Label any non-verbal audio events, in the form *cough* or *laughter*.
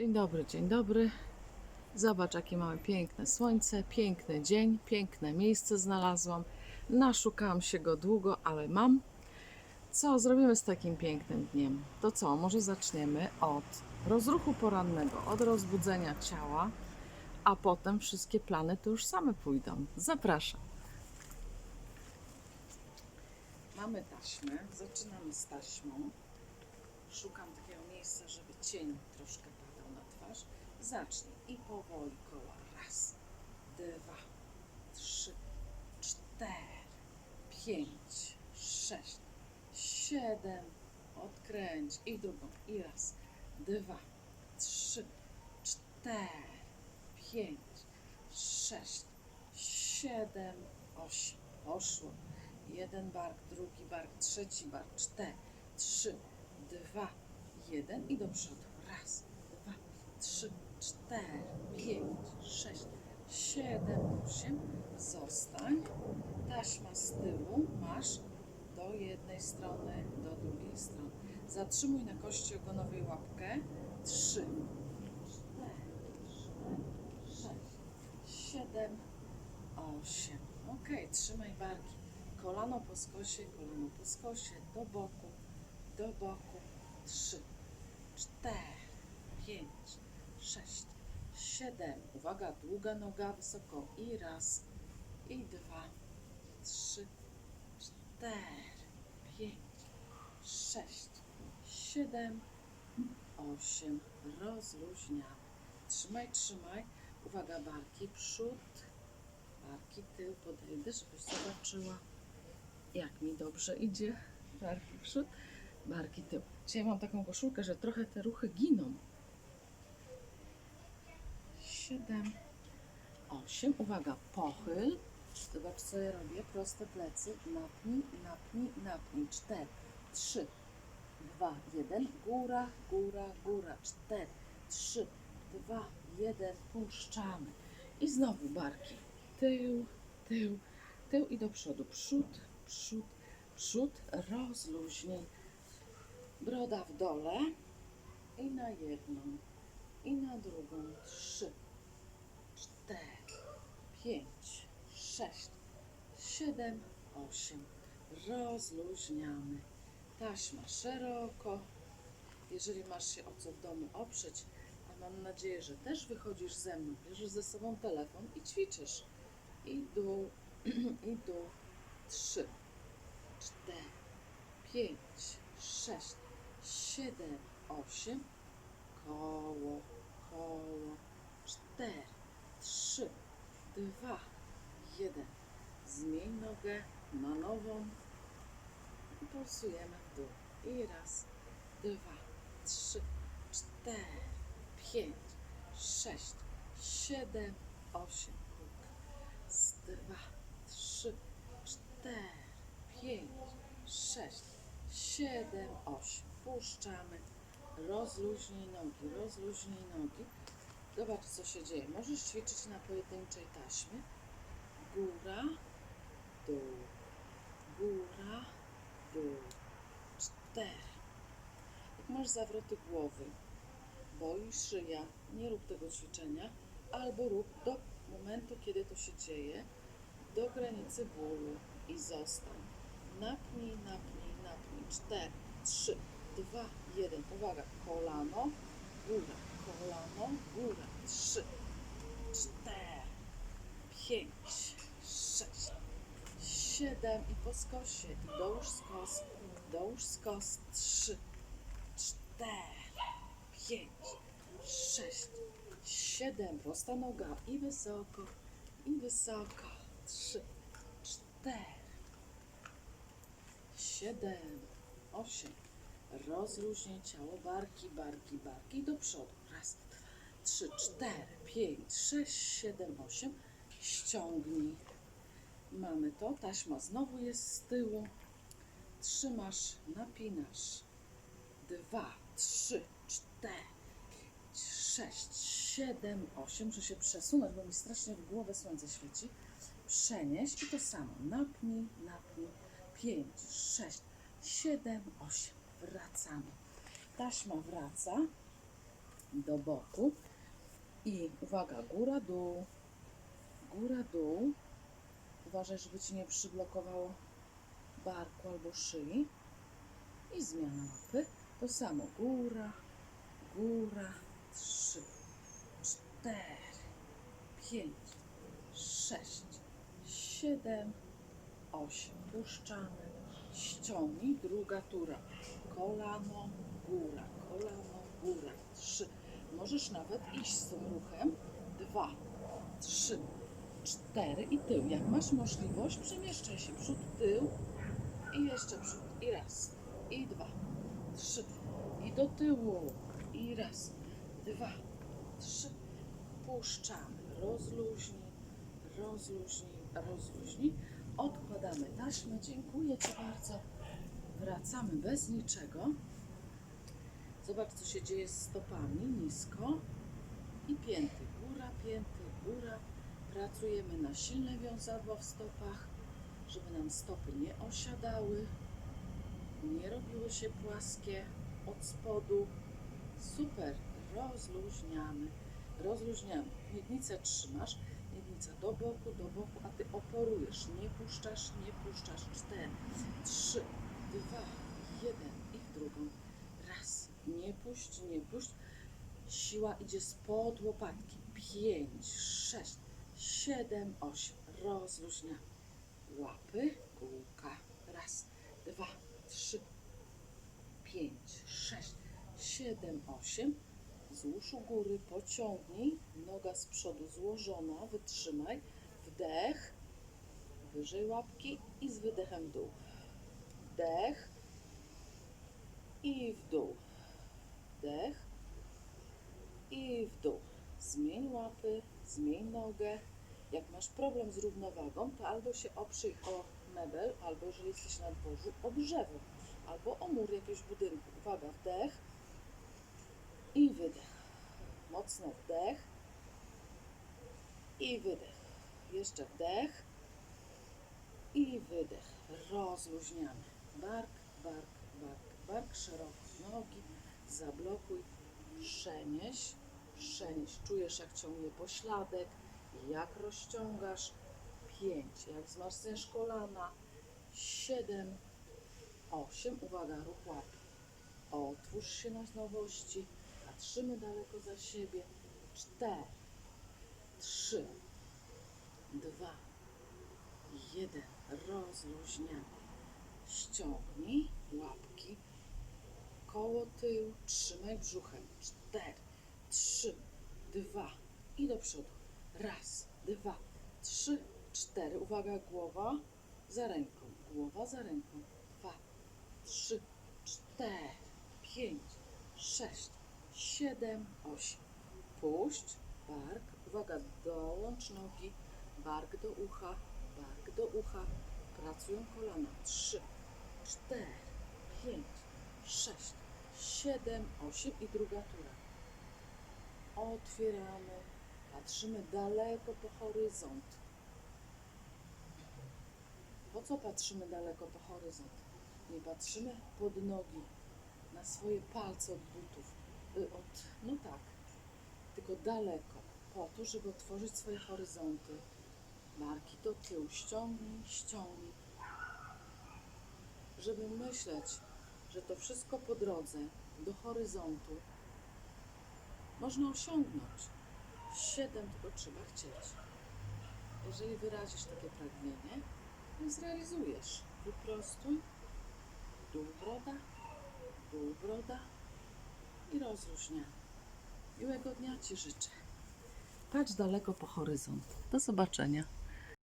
Dzień dobry, dzień dobry. Zobacz, jakie mamy piękne słońce, piękny dzień, piękne miejsce znalazłam. Naszukałam się go długo, ale mam. Co zrobimy z takim pięknym dniem? To co, może zaczniemy od rozruchu porannego, od rozbudzenia ciała, a potem wszystkie plany to już same pójdą. Zapraszam. Mamy taśmę, zaczynamy z taśmą. Szukam takiego miejsca, żeby cień troszkę. Zacznij i powoli koła. Raz, dwa, trzy, cztery, pięć, sześć, siedem. Odkręć i drugą. I raz, dwa, trzy, cztery, pięć, sześć, siedem, osiem. Poszło. Jeden bark, drugi bark, trzeci bark, cztery, trzy, dwa, jeden i do przodu. Raz, dwa, trzy, cztery, pięć, sześć, siedem, osiem. Zostań. Taśma z tyłu masz do jednej strony, do drugiej strony. Zatrzymuj na kości ogonowej łapkę. Trzy, cztery, sześć, siedem, osiem. Ok, trzymaj barki. Kolano po skosie, kolano po skosie, do boku, do boku. Trzy, cztery, pięć, sześć, siedem. Uwaga, długa noga wysoko. I raz, i dwa, trzy, cztery, pięć, sześć, siedem, osiem. Rozluźniamy. Trzymaj, trzymaj. Uwaga, barki przód, barki tył. Podejdę, żebyś zobaczyła, jak mi dobrze idzie. Barki przód, barki tył. Dzisiaj mam taką koszulkę, że trochę te ruchy giną. Siedem, osiem. Uwaga, pochyl. Zobacz, co ja robię. Proste plecy. Napnij, napnij, napnij. Cztery, trzy, dwa, jeden. Góra, góra, góra. Cztery, trzy, dwa, jeden. Puszczamy. I znowu barki. Tył, tył, tył i do przodu. Przód, przód, przód. Rozluźnij. Broda w dole. I na jedną. I na drugą. Trzy, cztery, pięć, sześć, siedem, osiem. Rozluźniamy. Taśma szeroko. Jeżeli masz się o co w domu oprzeć, a mam nadzieję, że też wychodzisz ze mną, bierzesz ze sobą telefon i ćwiczysz. I dół, *clears throat* i dół. Trzy, cztery, pięć, sześć, siedem, osiem. Koło, koło. Cztery, trzy, dwa, jeden. Zmień nogę na nową i pulsujemy w dół. I raz, dwa, trzy, cztery, pięć, sześć, siedem, osiem. Raz, dwa, trzy, cztery, pięć, sześć, siedem, osiem. Puszczamy. Rozluźnij nogi, rozluźnij nogi. Zobacz, co się dzieje. Możesz ćwiczyć na pojedynczej taśmie. Góra, dół, góra, dół. Cztery. Jak masz zawroty głowy, boli szyja, nie rób tego ćwiczenia, albo rób do momentu, kiedy to się dzieje, do granicy bólu i zostań. Napnij, napnij, napnij. Cztery, trzy, dwa, jeden. Uwaga, kolano, góra, kolano, góra. Trzy, cztery, pięć, sześć, siedem i po skosie. I dołóż skos, dołóż skos. Trzy, cztery, pięć, sześć, siedem. Prosta noga i wysoko, i wysoko. Trzy, cztery, siedem, osiem. Rozluźnij ciało, barki, barki, barki do przodu. Raz, dwa, trzy, cztery, pięć, sześć, siedem, osiem. Ściągnij. Mamy to. Taśma znowu jest z tyłu. Trzymasz, napinasz. Dwa, trzy, cztery, sześć, siedem, osiem. Muszę się przesunąć, bo mi strasznie w głowę słońce świeci. Przenieś i to samo. Napnij, napnij. Pięć, sześć, siedem, osiem. Wracamy. Taśma wraca do boku. I uwaga, góra, dół, góra, dół. Uważaj, żeby ci nie przyblokowało barku albo szyi. I zmiana łapy. To samo, góra, góra, trzy, cztery, pięć, sześć, siedem, osiem. Puszczamy. Ściągnij, druga tura. Kolano, góra, kolano, góra. Trzy. Możesz nawet iść z tym ruchem. Dwa, trzy, cztery i tył. Jak masz możliwość, przemieszczaj się przód, tył i jeszcze przód. I raz, i dwa, trzy. I do tyłu. I raz, dwa, trzy. Puszczamy. Rozluźnij, rozluźnij, rozluźnij. Odkładamy taśmę. Dziękuję Ci bardzo. Wracamy bez niczego. Zobacz, co się dzieje z stopami. Nisko i pięty. Góra, pięty, góra. Pracujemy na silne wiązadła w stopach, żeby nam stopy nie osiadały, nie robiły się płaskie od spodu. Super. Rozluźniamy. Rozluźniamy. Miednicę trzymasz. Miednica do boku, do boku, a ty oporujesz. Nie puszczasz, nie puszczasz. Cztery, trzy, dwa, jeden i w drugą. Raz. Nie puść, nie puść. Siła idzie spod łopatki. Pięć, sześć, siedem, osiem. Rozluźniamy. Łapy, kółka. Raz, dwa, trzy, pięć, sześć, siedem, osiem. Złóż u góry, pociągnij. Noga z przodu złożona, wytrzymaj. Wdech, wyżej łapki i z wydechem dół. Wdech i w dół. Wdech i w dół. Zmień łapy, zmień nogę. Jak masz problem z równowagą, to albo się oprzyj o mebel, albo jeżeli jesteś na dworzu, o drzewo, albo o mur jakiegoś budynku. Uwaga, wdech i wydech. Mocno wdech i wydech. Jeszcze wdech i wydech. Rozluźniamy. Bark, bark, bark, bark. Szeroko nogi. Zablokuj. Przenieś. Przenieś. Czujesz jak ciągnie pośladek. Jak rozciągasz. Pięć. Jak wzmacniasz kolana. Siedem. Osiem. Uwaga, ruch łap. Otwórz się na nowości. Patrzymy daleko za siebie. Cztery, trzy, dwa, jeden. Rozluźniamy. Ściągnij łapki. Koło tył. Trzymaj brzuchem. Cztery, trzy, dwa i do przodu. Raz, dwa, trzy, cztery. Uwaga, głowa za ręką. Głowa za ręką. Dwa, trzy, cztery, pięć, sześć, siedem, osiem. Puść bark. Uwaga, dołącz nogi. Bark do ucha, bark do ucha. Pracują kolana. Trzy, cztery, pięć, sześć, siedem, osiem i druga tura. Otwieramy. Patrzymy daleko po horyzont. Po co patrzymy daleko po horyzont? Nie patrzymy pod nogi, na swoje palce od butów. Y, Od, no tak, tylko daleko, po to, żeby otworzyć swoje horyzonty. Barki do tyłu, ściągnij, ściągnij. Żeby myśleć, że to wszystko po drodze do horyzontu można osiągnąć. Siedem tylko trzeba chcieć. Jeżeli wyrazisz takie pragnienie, to zrealizujesz. Wyprostuj, dół broda, dół broda i rozluźnia. Miłego dnia Ci życzę. Patrz daleko po horyzont. Do zobaczenia.